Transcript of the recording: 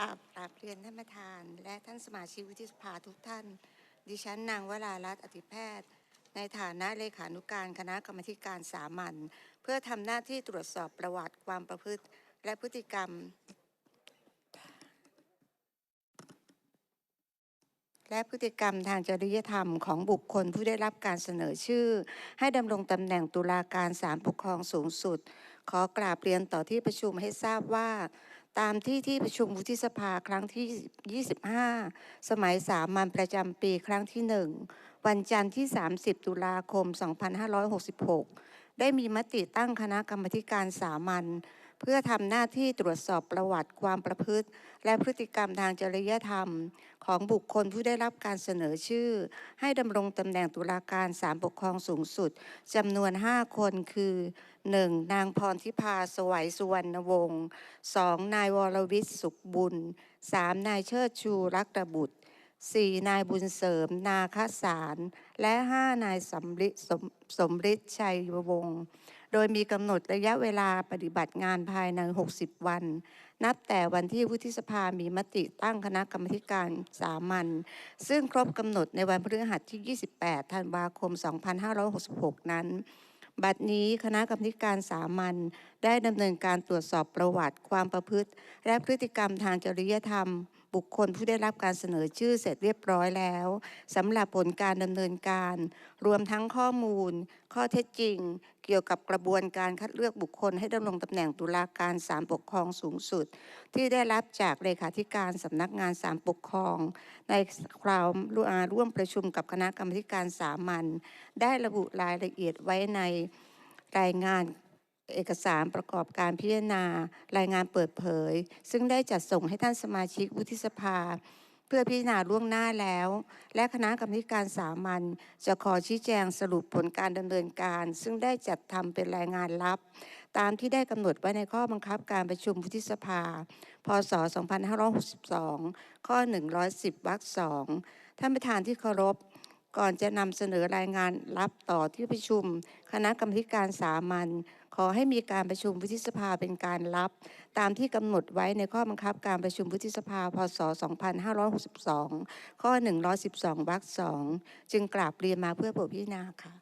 กราบกราบเรียนท่านประธาน และท่านสมาชิกวุฒิสภาทุกท่าน ดิฉันนางวรารัตน์อธิแพทย์ ในฐานะเลขานุการคณะกรรมธิการสามัญเพื่อทำหน้าที่ตรวจสอบประวัติความประพฤติ และพฤติกรรม และพฤติกรรมทางจริยธรรมของบุคคลผู้ได้รับการเสนอชื่อ ให้ดำรงตำแหน่งตุลาการศาลปกครองสูงสุด ขอกราบเรียนต่อที่ประชุมให้ทราบว่า ตามที่ที่ประชุมวุฒิสภาครั้งที่ 25 สมัยสามัญประจำปีครั้งที่ 1 วันจันทร์ที่ 30 ตุลาคม 2566 ได้มีมติตั้งคณะกรรมการสามัญ เพื่อทำหน้าที่ตรวจสอบประวัติความประพฤติ และพฤติกรรมทางจริยธรรม ของบุคคลผู้ได้รับการเสนอชื่อ ให้ดำรงตำแหน่งตุลาการศาลปกครองสูงสุดจำนวน 5 คนคือ 1. นางพรทิพาสวัยสุวรรณวงศ์ 2. นายวรวิทย์สุขบุญ 3. นายเชิดชูรักตบุตร 4. นายบุญเสริม นาคสาร และ 5. นายสำริสมสมฤทธิ์ชัยวงศ์โดยมีกำหนดระยะเวลาปฏิบัติงานภายใน 60 วัน นับแต่วันที่วุฒิสภามีมติตั้งคณะกรรมการสามัญซึ่งครบกำหนดในวันพฤหัสที่ 28 ธันวาคม 2566 นั้น บัดนี้คณะกรรมการสามัญได้ดำเนินการตรวจสอบประวัติความประพฤติ และพฤติกรรมทางจริยธรรม บุคคลผู้ได้รับการเสนอชื่อเสร็จเรียบร้อยแล้วสำหรับผลการดำเนินการ รวมทั้งข้อมูล ข้อเท็จจริง เกี่ยวกับกระบวนการคัดเลือกบุคคลให้ดำรงตำแหน่งตุลาการศาลปกครองสูงสุด ที่ได้รับจากเลขาธิการสำนักงานศาลปกครอง ในคราวร่วมประชุมกับคณะกรรมการสามัญได้ระบุรายละเอียดไว้ในรายงาน เอกสารประกอบการพิจารณารายงานเปิดเผย ซึ่งได้จัดส่งให้ท่านสมาชิกวุฒิสภา เพื่อพิจารณาล่วงหน้าแล้ว และคณะกรรมการสามัญจะขอชี้แจงสรุปผลการดำเนินการ ซึ่งได้จัดทำเป็นรายงานลับ ตามที่ได้กำหนดไว้ในข้อบังคับการประชุมวุฒิสภา พศ 2562 ข้อ 110 วรรคสองท่านประธานที่เคารพก่อนจะนำเสนอรายงานลับต่อที่ประชุม คณะกรรมการสามัญ อให้มีการประชุมวุฒิสภาเป็นการรับ ตามที่กำหนดไว้ในข้อบังคับการประชุมวุฒิสภา พศ 2562 ข้อ 112 วรรค 2 จึงกราบเรียนมาเพื่อโปรดพิจารณาค่ะ